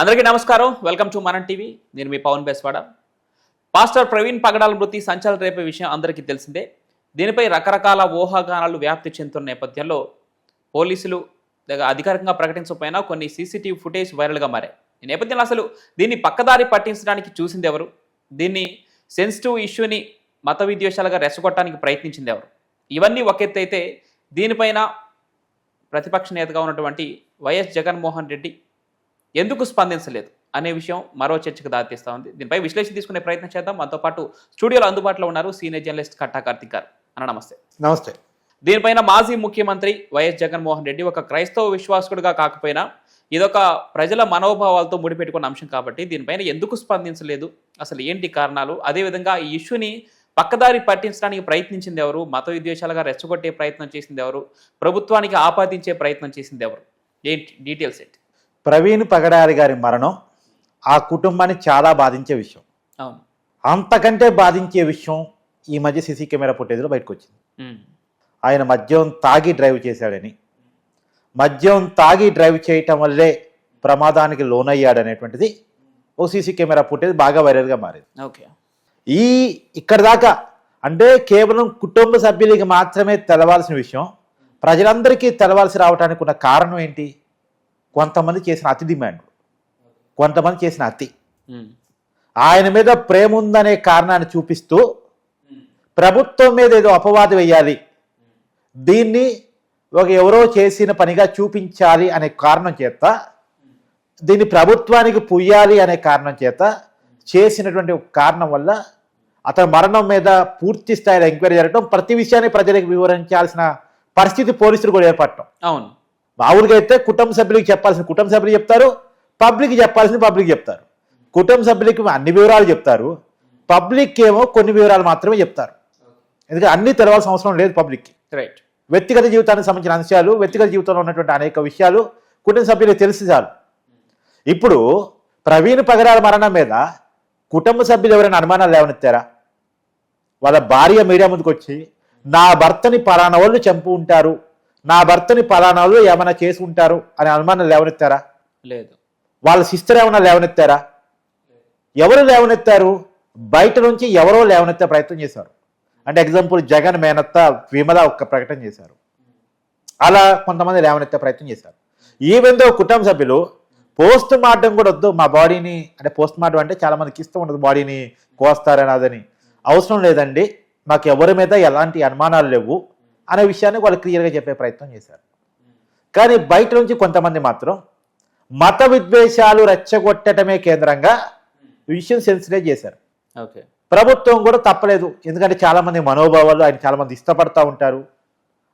అందరికీ నమస్కారం. Welcome to Manam TV. నేను మీ పవన్ బెస్వాడ. పాస్టర్ ప్రవీణ్ పగడాల మృతి సంచలన రేపే విషయం అందరికీ తెలిసిందే. దీనిపై రకరకాల ఊహాగానాలు వ్యాప్తి చెందుతున్న నేపథ్యంలో పోలీసులు అధికారికంగా ప్రకటించకపోయినా కొన్ని సీసీటీవీ ఫుటేజ్ వైరల్గా మారాయి. ఈ నేపథ్యంలో అసలు దీన్ని పక్కదారి పట్టించడానికి చూసింది ఎవరు? దీన్ని సెన్సిటివ్ ఇష్యూని మత విద్వేషాలుగా రెచ్చగొట్టడానికి ప్రయత్నించింది ఎవరు? ఇవన్నీ ఒక ఎత్తు అయితే దీనిపైన ప్రతిపక్ష నేతగా ఉన్నటువంటి వైఎస్ జగన్మోహన్ రెడ్డి ఎందుకు స్పందించలేదు అనే విషయం మరో చర్చకు దారితీస్తా ఉంది. దీనిపై విశ్లేషణ తీసుకునే ప్రయత్నం చేద్దాం. మనతో పాటు స్టూడియోలో అందుబాటులో ఉన్నారు సీనియర్ జర్నలిస్ట్ కట్టా కార్తిక్ గారు. అన్న నమస్తే. నమస్తే. దీనిపైన మాజీ ముఖ్యమంత్రి వైఎస్ జగన్మోహన్ రెడ్డి ఒక క్రైస్తవ విశ్వాసకుడిగా కాకపోయినా ఇదొక ప్రజల మనోభావాలతో ముడిపెట్టుకున్న అంశం కాబట్టి దీనిపైన ఎందుకు స్పందించలేదు? అసలు ఏంటి కారణాలు? అదేవిధంగా ఈ ఇష్యూని పక్కదారి పట్టించడానికి ప్రయత్నించింది ఎవరు? మత విద్వేషాలుగా రెచ్చగొట్టే ప్రయత్నం చేసింది ఎవరు? ప్రభుత్వానికి ఆపాదించే ప్రయత్నం చేసింది ఎవరు? ఏంటి డీటెయిల్స్ ఏంటి? ప్రవీణ్ పగడారి గారి మరణం ఆ కుటుంబాన్ని చాలా బాధించే విషయం. అవును. అంతకంటే బాధించే విషయం ఈ మధ్య సీసీ కెమెరా ఫుటేజ్లో బయటకు వచ్చింది. ఆయన మద్యం తాగి డ్రైవ్ చేశాడని. మద్యం తాగి డ్రైవ్ చేయటం వల్లే ప్రమాదానికి లోనయ్యాడనేటువంటిది ఓ సీసీ కెమెరా ఫుటేజ్ బాగా వైరల్గా మారింది. ఓకే. ఈ ఇక్కడ దాకా అంటే కేవలం కుటుంబ సభ్యులకి మాత్రమే తెలవాల్సిన విషయం ప్రజలందరికీ తెలవాల్సి రావడానికి ఉన్న కారణం ఏంటి? కొంతమంది చేసిన అతి డిమాండ్ కొంతమంది చేసిన అతి. ఆయన మీద ప్రేమ ఉందనే కారణాన్ని చూపిస్తూ ప్రభుత్వం మీద ఏదో అపవాదం వేయాలి. దీన్ని ఒక ఎవరో చేసిన పనిగా చూపించాలి అనే కారణం చేత దీన్ని ప్రభుత్వానికి పుయ్యాలి అనే కారణం చేత చేసినటువంటి కారణం వల్ల అతని మరణం మీద పూర్తి స్థాయిలో ఎంక్వైరీ జరగడం ప్రతి విషయాన్ని ప్రజలకు వివరించాల్సిన పరిస్థితి పోలీసులు కూడా ఏర్పడటం. అవును. మామూలుగా అయితే కుటుంబ సభ్యులకి చెప్పాల్సిన కుటుంబ సభ్యులు చెప్తారు పబ్లిక్ చెప్పాల్సిన పబ్లిక్ చెప్తారు. కుటుంబ సభ్యులకి అన్ని వివరాలు చెప్తారు పబ్లిక్ ఏమో కొన్ని వివరాలు మాత్రమే చెప్తారు. ఎందుకంటే అన్ని తెలవాల్సిన అవసరం లేదు పబ్లిక్కి. రైట్ వ్యక్తిగత జీవితానికి సంబంధించిన అంశాలు వ్యక్తిగత జీవితంలో ఉన్నటువంటి అనేక విషయాలు కుటుంబ సభ్యులకు తెలిసి చాలు. ఇప్పుడు ప్రవీణ్ పగరాల మరణం మీద కుటుంబ సభ్యులు ఎవరైనా అనుమానాలు లేవనెత్తారా? వాళ్ళ భార్య మీడియా ముందుకు వచ్చి నా భర్తని పలానా వాళ్ళు చంపు ఉంటారు నా భర్తని పలానా వాళ్ళు ఏమైనా చేసి ఉంటారు అనే అనుమానాలు లేవనెత్తారా? లేదు. వాళ్ళ సిస్టర్ ఏమైనా లేవనెత్తారా? ఎవరు లేవనెత్తారు? బయట నుంచి ఎవరో లేవనెత్తే ప్రయత్నం చేశారు. అంటే ఎగ్జాంపుల్ జగన్ మేనత్త విమల ఒక ప్రకటన చేశారు. అలా కొంతమంది లేవనెత్తే ప్రయత్నం చేశారు. ఈవెన్ దో కుటుంబ సభ్యులు పోస్ట్ మార్టం కూడా వద్దు మా బాడీని అంటే పోస్ట్ మార్టం అంటే చాలా మందికి ఇష్టం ఉండదు బాడీని కోస్తారని అదని. అవసరం లేదండి. మాకు ఎవరి మీద ఎలాంటి అనుమానాలు లేవు. అనే విషయాన్ని వాళ్ళు క్లియర్గా చెప్పే ప్రయత్నం చేశారు. కానీ బయట నుంచి కొంతమంది మాత్రం మత విద్వేషాలు రెచ్చగొట్టడమే కేంద్రంగా విషయం సెన్సిటైజ్ చేశారు. ఓకే. ప్రభుత్వం కూడా తప్పలేదు. ఎందుకంటే చాలా మంది మనోభావాలు ఆయన చాలా మంది ఇష్టపడతా ఉంటారు.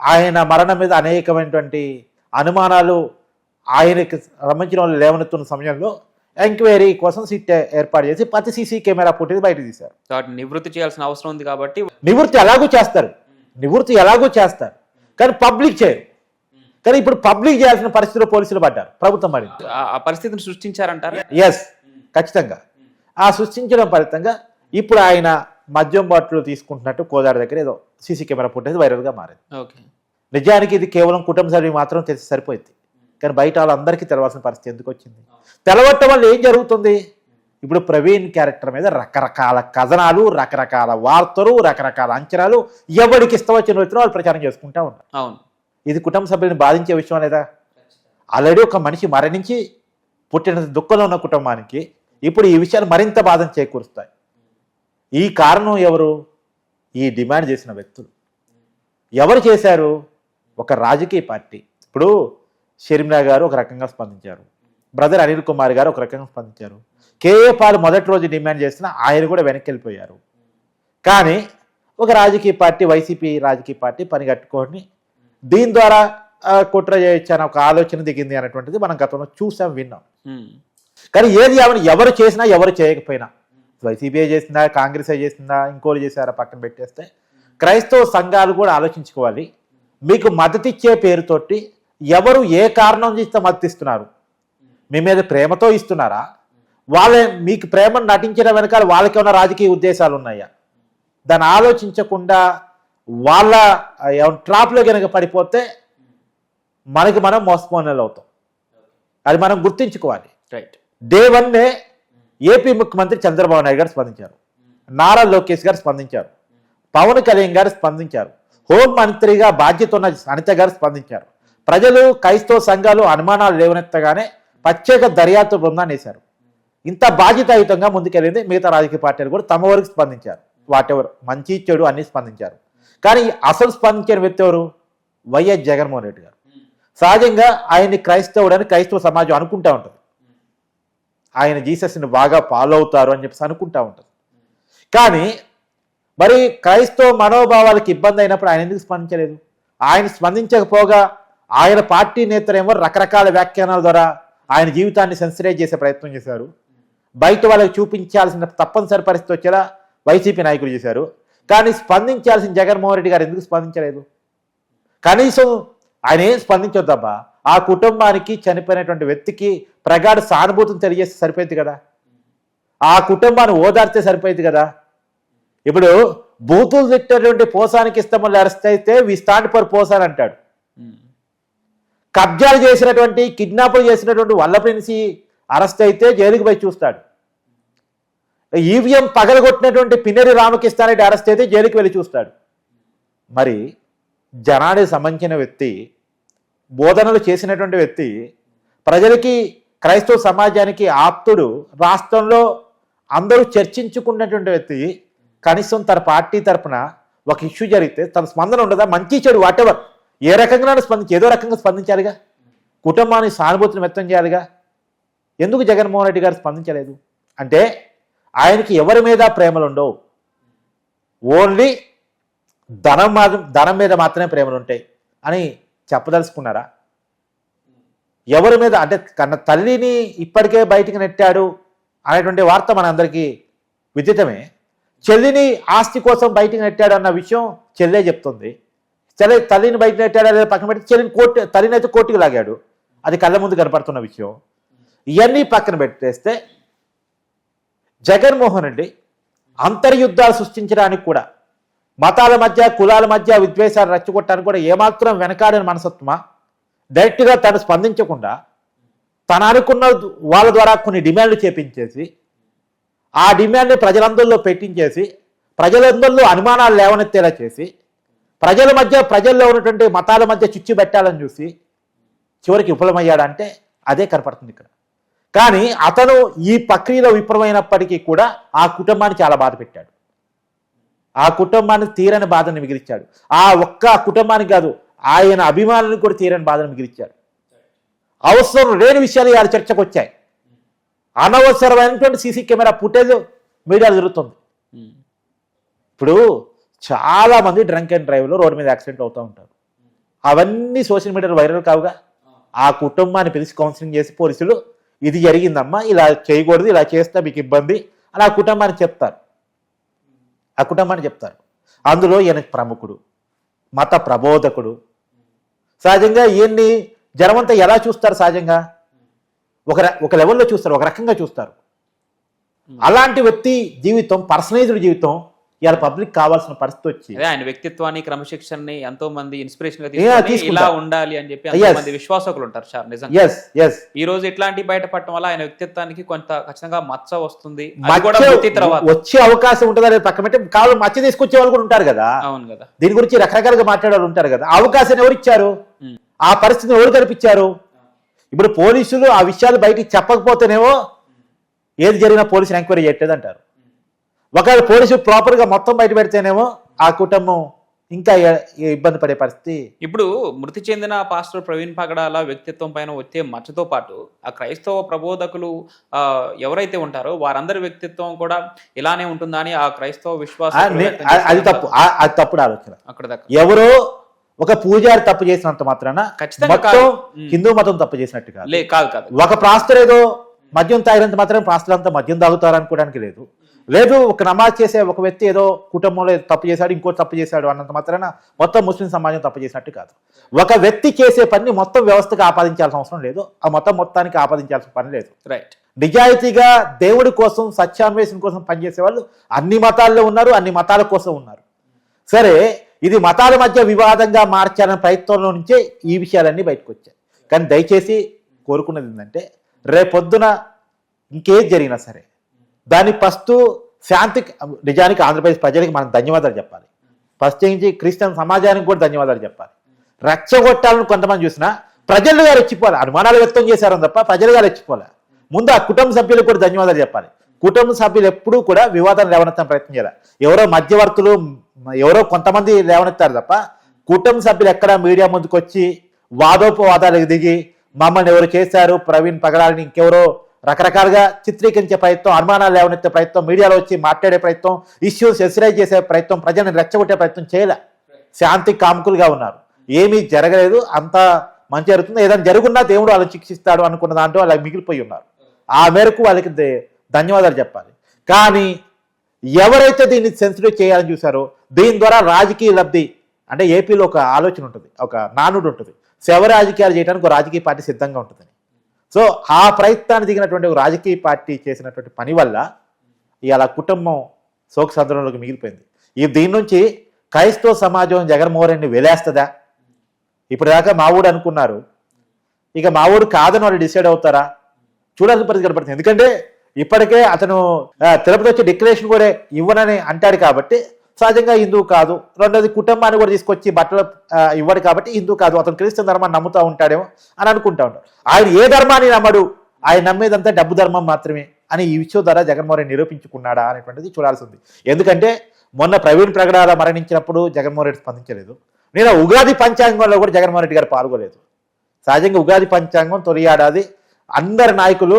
ఆయన మరణం మీద అనేకమైనటువంటి అనుమానాలు ఆయనకి సంబంధించిన వాళ్ళు లేవనెత్తున్న సమయంలో ఎంక్వైరీ కోసం సిట్ ఏర్పాటు చేసి ప్రతి సీసీ కెమెరా ఫుటేజ్ బయట తీశారు. నివృత్తి చేయాల్సిన అవసరం ఉంది కాబట్టి నివృత్తి ఎలాగూ చేస్తారు. నివృత్తి ఎలాగూ చేస్తారు. కానీ పబ్లిక్ చేయరు. కానీ ఇప్పుడు పబ్లిక్ చేయాల్సిన పరిస్థితిలో పోలీసులు పడ్డారు. ప్రభుత్వం పడింది. ఆ- పరిస్థితిని సృష్టించారంటారా? ఎస్ ఖచ్చితంగా. ఆ సృష్టించడం ఫలితంగా ఇప్పుడు ఆయన మద్యం బాటిల్ తీసుకుంటున్నట్టు కోదాడ దగ్గర ఏదో సీసీ కెమెరా ఫుటేజ్ వైరల్గా మారింది. ఓకే. నిజానికి ఇది కేవలం కుటుంబ సభ్యులు మాత్రం తెలిసి సరిపోయింది. కానీ బయట వాళ్ళందరికీ తెలవాల్సిన పరిస్థితి ఎందుకు వచ్చింది? తెలవటం వల్ల ఏం జరుగుతుంది? ఇప్పుడు ప్రవీణ్ క్యారెక్టర్ మీద రకరకాల కథనాలు రకరకాల వార్తలు రకరకాల అంచనాలు ఎవరికి ఇష్టం వచ్చిన వ్యక్తిలో వాళ్ళు ప్రచారం చేసుకుంటా ఉంటారు అవును. ఇది కుటుంబ సభ్యులను బాధించే విషయం లేదా? ఆల్రెడీ ఒక మనిషి మరణించి పుట్టిన దుఃఖంలో ఉన్న కుటుంబానికి ఇప్పుడు ఈ విషయాలు మరింత బాధను చేకూరుస్తాయి. ఈ కారణం ఎవరు? ఈ డిమాండ్ చేసిన వ్యక్తులు. ఎవరు చేశారు? ఒక రాజకీయ పార్టీ. ఇప్పుడు షర్మిలా గారు ఒక రకంగా స్పందించారు. బ్రదర్ అనిల్ కుమార్ గారు ఒక రకంగా స్పందించారు. కేఏ పాల్ మొదటి రోజు డిమాండ్ చేసిన ఆయన కూడా వెనక్కి వెళ్ళిపోయారు కానీ ఒక రాజకీయ పార్టీ వైసీపీ రాజకీయ పార్టీ పని కట్టుకొని దీని ద్వారా కుట్ర చేయొచ్చు అనే ఒక ఆలోచన దిగింది అనేటువంటిది మనం గతంలో చూసాం విన్నాం. కానీ ఏది అవని ఎవరు చేసినా ఎవరు చేయకపోయినా వైసీపీ చేసిందా కాంగ్రెస్ చేసిందా ఇంకోరు చేశారా పక్కన పెట్టేస్తే క్రైస్తవ సంఘాలు కూడా ఆలోచించుకోవాలి. మీకు మద్దతు ఇచ్చే పేరుతోటి ఎవరు ఏ కారణం చేస్తే మద్దతు ఇస్తున్నారు? మీ మీద ప్రేమతో ఇస్తున్నారా? వాళ్ళ మీకు ప్రేమను నటించడం వెనకాల వాళ్ళకి ఏమైనా రాజకీయ ఉద్దేశాలు ఉన్నాయా? దాన్ని ఆలోచించకుండా వాళ్ళ ట్రాప్లో కనుక పడిపోతే మనకి మనం మోసపోనే అవుతాం. అది మనం గుర్తించుకోవాలి. రైట్ డే వన్నే ఏపీ ముఖ్యమంత్రి చంద్రబాబు నాయుడు గారు స్పందించారు. నారా లోకేష్ గారు స్పందించారు. పవన్ కళ్యాణ్ గారు స్పందించారు. హోం మంత్రిగా బాధ్యత ఉన్న అనిత గారు స్పందించారు. ప్రజలు క్రైస్తవ సంఘాలు అనుమానాలు లేవనెత్తగానే ప్రత్యేక దర్యాప్తు బృందాన్ని వేశారు. ఇంత బాధ్యతాయుతంగా ముందుకెళ్ళింది మిగతా రాజకీయ పార్టీలు కూడా తమ వరకు స్పందించారు. వాటెవరు? మంచి చెడు అన్ని స్పందించారు. కానీ అసలు స్పందించిన వ్యక్తి ఎవరు? వైఎస్ జగన్మోహన్ రెడ్డి గారు. సహజంగా ఆయన్ని క్రైస్తవుడని క్రైస్తవ సమాజం అనుకుంటా ఉంటుంది. ఆయన జీసస్ని బాగా ఫాలో అవుతారు అని చెప్పేసి అనుకుంటా ఉంటుంది. కానీ మరి క్రైస్తవ మనోభావాలకు ఇబ్బంది అయినప్పుడు ఆయన ఎందుకు స్పందించలేదు? ఆయన స్పందించకపోగా ఆయన పార్టీ నేతలేమో రకరకాల వ్యాఖ్యానాల ద్వారా ఆయన జీవితాన్ని సెన్సిటైజ్ చేసే ప్రయత్నం చేశారు. బయట వాళ్ళకి చూపించాల్సిన తప్పనిసరి పరిస్థితి వచ్చేలా వైసీపీ నాయకులు చేశారు. కానీ స్పందించాల్సిన జగన్మోహన్ రెడ్డి గారు ఎందుకు స్పందించలేదు? కనీసం ఆయన ఏం స్పందించొద్దబ్బా? ఆ కుటుంబానికి చనిపోయినటువంటి వ్యక్తికి ప్రగాఢ సానుభూతిని తెలియజేస్తే సరిపోయింది కదా? ఆ కుటుంబాన్ని ఓదార్స్తే సరిపోయింది కదా? ఇప్పుడు బూతులు తిట్టేటువంటి పోసానికి ఇష్టమని అరెస్ట్ అయితే వి స్టాండ్ ఫర్ పోసాన్ అంటాడు. కబ్జాలు చేసినటువంటి కిడ్నాపులు చేసినటువంటి వల్లప్రిన్సి అరెస్ట్ అయితే జైలుకి పోయి చూస్తాడు. ఈవీఎం పగలగొట్టినటువంటి పిన్నెరి రామకృష్ణారెడ్డి అరెస్ట్ అయితే జైలుకి వెళ్ళి చూస్తాడు. మరి జనానికి సంబంధించిన వ్యక్తి బోధనలు చేసినటువంటి వ్యక్తి ప్రజలకి క్రైస్తవ సమాజానికి ఆప్తుడు రాష్ట్రంలో అందరూ చర్చించుకున్నటువంటి వ్యక్తి కనీసం తన పార్టీ తరపున ఒక ఇష్యూ జరిగితే తన స్పందన ఉండదా? మంచి చెడు వాటెవర్ ఏ రకంగా స్పందించి ఏదో రకంగా స్పందించాలిగా? కుటుంబానికి సానుభూతిని వ్యక్తం చేయాలిగా? ఎందుకు జగన్మోహన్ రెడ్డి గారు స్పందించలేదు? అంటే ఆయనకి ఎవరి మీద ప్రేమలు ఉండవు. ఓన్లీ ధనం మా ధనం మీద మాత్రమే ప్రేమలు ఉంటాయి అని చెప్పదలుచుకున్నారా? ఎవరి మీద అంటే కన్న తల్లిని ఇప్పటికే బయటికి నెట్టాడు అనేటువంటి వార్త మనందరికీ విదితమే. చెల్లిని ఆస్తి కోసం బయటికి నెట్టాడు అన్న విషయం చెల్లే చెప్తుంది. చెల్లె తల్లిని బయట నెట్టాడు లేదా పక్కన పెట్టి చెల్లిని కోర్టు తల్లిని అయితే కోర్టుకు లాగాడు. అది కళ్ళ ముందు కనపడుతున్న విషయం. ఇవన్నీ పక్కన పెట్టేస్తే జగన్మోహన్ రెడ్డి అంతర్యుద్ధాలు సృష్టించడానికి కూడా మతాల మధ్య కులాల మధ్య విద్వేషాలు రెచ్చగొట్టడానికి కూడా ఏమాత్రం వెనకాడని మనసత్వమా డైరెక్ట్గా తను స్పందించకుండా తను అనుకున్న వాళ్ళ ద్వారా కొన్ని డిమాండ్లు చేపించేసి ఆ డిమాండ్ని ప్రజలందరిలో పెట్టించేసి ప్రజలందరిలో అనుమానాలు లేవనెత్తేలా చేసి ప్రజల మధ్య ప్రజల్లో ఉన్నటువంటి మతాల మధ్య చిచ్చు పెట్టాలని చూసి చివరికి విఫలమయ్యాడంటే అదే కనపడుతుంది ఇక్కడ. కానీ అతను ఈ ప్రక్రియలో విఫలమైనప్పటికీ కూడా ఆ కుటుంబాన్ని చాలా బాధ పెట్టాడు. ఆ కుటుంబాన్ని తీరని బాధను మిగిలిచ్చాడు. ఆ ఒక్క కుటుంబానికి కాదు ఆయన అభిమానులు కూడా తీరని బాధను మిగిలిచ్చాడు. అవసరం లేని విషయాలు ఇవాళ చర్చకు వచ్చాయి. అనవసరమైనటువంటి సీసీ కెమెరా ఫుటేజ్ మీడియాలో జరుగుతుంది. ఇప్పుడు చాలా మంది డ్రంక్ అండ్ డ్రైవ్లో రోడ్డు మీద యాక్సిడెంట్ అవుతూ ఉంటారు. అవన్నీ సోషల్ మీడియాలో వైరల్ కావుగా ఆ కుటుంబాన్ని పిలిచి కౌన్సిలింగ్ చేసి పోలీసులు ఇది జరిగిందమ్మా ఇలా చేయకూడదు ఇలా చేస్తే మీకు ఇబ్బంది అని ఆ కుటుంబానికి చెప్తారు. ఆ కుటుంబానికి చెప్తారు. అందులో ఈయన ప్రముఖుడు మత ప్రబోధకుడు. సహజంగా ఈయన్ని జనమంతా ఎలా చూస్తారు సహజంగా? ఒక ఒక లెవెల్లో చూస్తారు ఒక రకంగా చూస్తారు. అలాంటి వ్యక్తి జీవితం పర్సనైజ్డ్ జీవితం ఇవాళ పబ్లిక్ కావాల్సిన పరిస్థితి వచ్చి ఆయన వ్యక్తిత్వాన్ని క్రమశిక్షణని ఎంతో మంది ఇన్స్పిరేషన్గా ఇలా. ఉండాలి అని చెప్పి మంది విశ్వాసకులు ఉంటారు సార్ నిజంగా. ఈ రోజు ఇట్లాంటి బయటపడటం వల్ల ఆయన వ్యక్తిత్వానికి కొంత ఖచ్చితంగా మచ్చ వస్తుంది. వచ్చే అవకాశం ఉంటుందా లేదా పక్కన పెట్టి కావాలి మచ్చ తీసుకొచ్చే వాళ్ళు కూడా ఉంటారు కదా. అవును కదా. దీని గురించి రకరకాలుగా మాట్లాడే ఉంటారు కదా. ఆ అవకాశాన్ని ఎవరు ఇచ్చారు. ఆ పరిస్థితిని ఎవరు కల్పించారు? ఇప్పుడు పోలీసులు ఆ విషయాలు బయటికి చెప్పకపోతేనేమో ఏది జరిగినా పోలీసులు ఎంక్వైరీ చేయట్లేదు అంటారు ఒకవేళ పోలీసులు ప్రాపర్గా మొత్తం బయట పెడితేనేమో ఆ కుటుంబం ఇంకా ఇబ్బంది పడే పరిస్థితి. ఇప్పుడు మృతి చెందిన పాస్టర్ ప్రవీణ్ పగడాల వ్యక్తిత్వం పైన వచ్చే మచ్చతో పాటు ఆ క్రైస్తవ ప్రబోధకులు ఎవరైతే ఉంటారో వారందరి వ్యక్తిత్వం కూడా ఇలానే ఉంటుందని ఆ క్రైస్తవ విశ్వాసం అది తప్పు. అది తప్పుడు ఆలోచన. అక్కడ ఎవరో ఒక పూజారి తప్పు చేసినంత మాత్రాన ఖచ్చితంగా మొత్తం. హిందూ మతం తప్పు చేసినట్టు కాదు. లే కాదు కాదు. ఒక ప్రాస్తులు ఏదో మద్యం తాగినంత మాత్రం ప్రాస్తులు అంతా మద్యం తాగుతారు అనుకోవడానికి లేదు. లేదు ఒక నమాజ్ చేసే ఒక వ్యక్తి ఏదో కుటుంబంలో తప్పు చేశాడు ఇంకో తప్పు చేశాడు అన్నంత మాత్రాన మొత్తం ముస్లిం సమాజం తప్పు చేసినట్టు కాదు. ఒక వ్యక్తి చేసే పని మొత్తం వ్యవస్థకు ఆపాదించాల్సిన అవసరం లేదు. ఆ మొత్తం మొత్తానికి ఆపాదించాల్సిన పని లేదు. రైట్ నిజాయితీగా దేవుడి కోసం సత్యాన్వేషణ కోసం పనిచేసే వాళ్ళు అన్ని మతాల్లో ఉన్నారు అన్ని మతాల కోసం ఉన్నారు. సరే ఇది మతాల మధ్య వివాదంగా మార్చాలనే ప్రయత్నంలో నుంచే ఈ విషయాలన్నీ బయటకు వచ్చాయి. కానీ దయచేసి కోరుకున్నది ఏంటంటే రేపొద్దున ఇంకేది జరిగినా సరే దాన్ని ఫస్ట్ శాంతి నిజానికి ఆంధ్రప్రదేశ్ ప్రజలకి మనం ధన్యవాదాలు చెప్పాలి. ఫస్ట్ నుంచి క్రిస్టియన్ సమాజానికి కూడా ధన్యవాదాలు చెప్పాలి. రెచ్చగొట్టాలని కొంతమంది చూసినా ప్రజలు గారు రెచ్చిపోవాలి అనుమానాలు వ్యక్తం చేశారని తప్ప ప్రజలు గారు రెచ్చిపోలే. ముందు ఆ కుటుంబ సభ్యులకు కూడా ధన్యవాదాలు చెప్పాలి. కుటుంబ సభ్యులు ఎప్పుడూ కూడా వివాదాలు లేవనెత్తడం ప్రయత్నం చేయాలి. ఎవరో మధ్యవర్తులు ఎవరో కొంతమంది లేవనెత్తారు తప్ప కుటుంబ సభ్యులు ఎక్కడ మీడియా ముందుకు వచ్చి వాదోపవాదాలకు దిగి మమ్మల్ని ఎవరు చేశారు? ప్రవీణ్ పగడాలని ఇంకెవరో రకరకాలుగా చిత్రీకరించే ప్రయత్నం అనుమానాలు లేవనెత్తే ప్రయత్నం మీడియాలో వచ్చి మాట్లాడే ప్రయత్నం ఇష్యూస్ ఎసిరైజ్ చేసే ప్రయత్నం ప్రజల్ని రెచ్చగొట్టే ప్రయత్నం చేయలే. శాంతి కాముకులుగా ఉన్నారు. ఏమీ జరగలేదు. అంతా మంచి జరుగుతుంది. ఏదైనా జరుగున్నా దేవుడు వాళ్ళని శిక్షిస్తాడు అనుకున్న దాంట్లో వాళ్ళకి మిగిలిపోయి ఉన్నారు. ఆ మేరకు వాళ్ళకి ధన్యవాదాలు చెప్పాలి. కానీ ఎవరైతే దీన్ని సెన్సిటివ్ చేయాలని చూసారో దీని ద్వారా రాజకీయ లబ్ధి అంటే ఏపీలో ఒక ఆలోచన ఉంటుంది ఒక నానుడు ఉంటుంది. శవ రాజకీయాలు చేయడానికి ఒక రాజకీయ పార్టీ సిద్ధంగా ఉంటుంది సో ఆ ప్రయత్నాన్ని దిగినటువంటి ఒక రాజకీయ పార్టీ చేసినటువంటి పని వల్ల ఇవాళ కుటుంబం శోక సందర్భంలోకి మిగిలిపోయింది. ఈ దీని నుంచి క్రైస్తవ సమాజం జగన్మోహన్ రెడ్డిని వెలేస్తుందా? ఇప్పుడు దాకా మా ఊడు అనుకున్నారు. ఇక మా ఊడు కాదని వాళ్ళు డిసైడ్ అవుతారా? చూడాల్సిన పరిస్థితి కనపడుతుంది. ఎందుకంటే ఇప్పటికే అతను తిరుపతి వచ్చి డిక్లరేషన్ కూడా ఇవ్వనని అంటాడు కాబట్టి సహజంగా హిందూ కాదు. రెండోది కుటుంబాన్ని కూడా తీసుకొచ్చి బట్టలు ఇవ్వడు కాబట్టి హిందూ కాదు. అతను క్రీస్తు ధర్మాన్ని నమ్ముతూ ఉంటాడేమో అని అనుకుంటా ఉంటాడు. ఆయన ఏ ధర్మాన్ని నమ్మడు? ఆయన నమ్మేదంతా డబ్బు ధర్మం మాత్రమే అని ఈ విషయం ద్వారా జగన్మోహన్ రెడ్డి నిరూపించుకున్నాడా అనేటువంటిది చూడాల్సి ఉంది. ఎందుకంటే మొన్న ప్రవీణ్ ప్రగడాల మరణించినప్పుడు జగన్మోహన్ రెడ్డి స్పందించలేదు. నేను ఉగాది పంచాంగంలో కూడా జగన్మోహన్ రెడ్డి గారు పాల్గొలేదు. సహజంగా ఉగాది పంచాంగం తొలి ఏడాది అందరి నాయకులు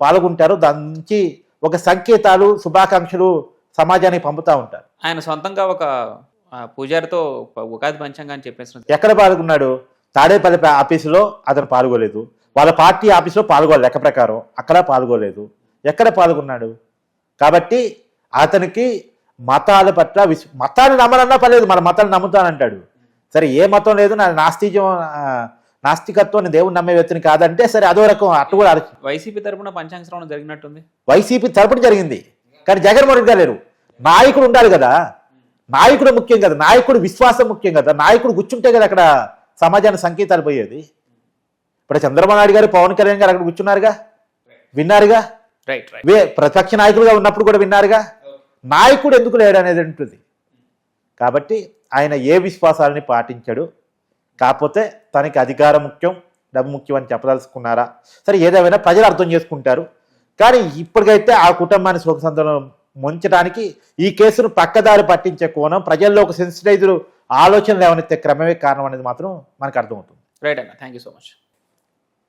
పాల్గొంటారు. దాని నుంచి ఒక సంకేతాలు శుభాకాంక్షలు సమాజానికి పంపుతూ ఉంటారు. ఆయన సొంతంగా ఒక పూజారితో ఉగాది పంచాంగాన్ని చెప్పేసిన ఎక్కడ పాల్గొన్నాడు? తాడేపల్లి ఆఫీసులో అతను పాల్గొలేదు. వాళ్ళ పార్టీ ఆఫీసులో పాల్గొలేదు లెక్క ప్రకారం అక్కడ పాల్గొలేదు. ఎక్కడ పాల్గొన్నాడు? కాబట్టి అతనికి మతాల పట్ల విశ్ మతాన్ని నమ్మనన్నా పర్లేదు మన మతాన్ని నమ్ముతానంటాడు. సరే ఏ మతం లేదు నా నాస్తికం ఆ, నాస్తికత్వం దేవుని నమ్మే వ్యక్తిని కాదంటే సరే అదో రకం అట్టు కూడా వైసీపీ తరపున పంచాంగ శ్రవణం జరిగినట్టుంది? వైసీపీ తరపున జరిగింది. కానీ జగన్మోహన్ రెడ్డి గారు లేరు. నాయకుడు ఉండాలి కదా. నాయకుడు ముఖ్యం కదా. నాయకుడు విశ్వాసం ముఖ్యం కదా. నాయకుడు కూర్చుంటే కదా అక్కడ సమాజానికి సంకేతాలు పోయేది. ఇప్పుడు చంద్రబాబు నాయుడు గారు పవన్ కళ్యాణ్ గారు అక్కడ కూర్చున్నారుగా? విన్నారుగా? రైట్ రైట్ వే ప్రతిపక్ష నాయకులుగా ఉన్నప్పుడు కూడా విన్నారుగా? నాయకుడు ఎందుకు లేడు అనేది ఉంటుంది. కాబట్టి ఆయన ఏ విశ్వాసాలని పాటించాడు? కాకపోతే తనకి అధికారం ముఖ్యం డబ్బు ముఖ్యం అని చెప్పదలుచుకున్నారా? సరే ఏదేమైనా ప్రజలు అర్థం చేసుకుంటారు. కానీ ఇప్పటికైతే ఆ కుటుంబాన్ని సుఖసంతలో ముంచడానికి ఈ కేసును పక్కదారి పట్టించే కోణం ప్రజల్లో ఒక సెన్సిటైజ్డ్ ఆలోచనలు ఏమైనా క్రమమే కారణం అనేది మాత్రం మనకు అర్థమవుతుంది. రైట్ అన్న. Thank you so much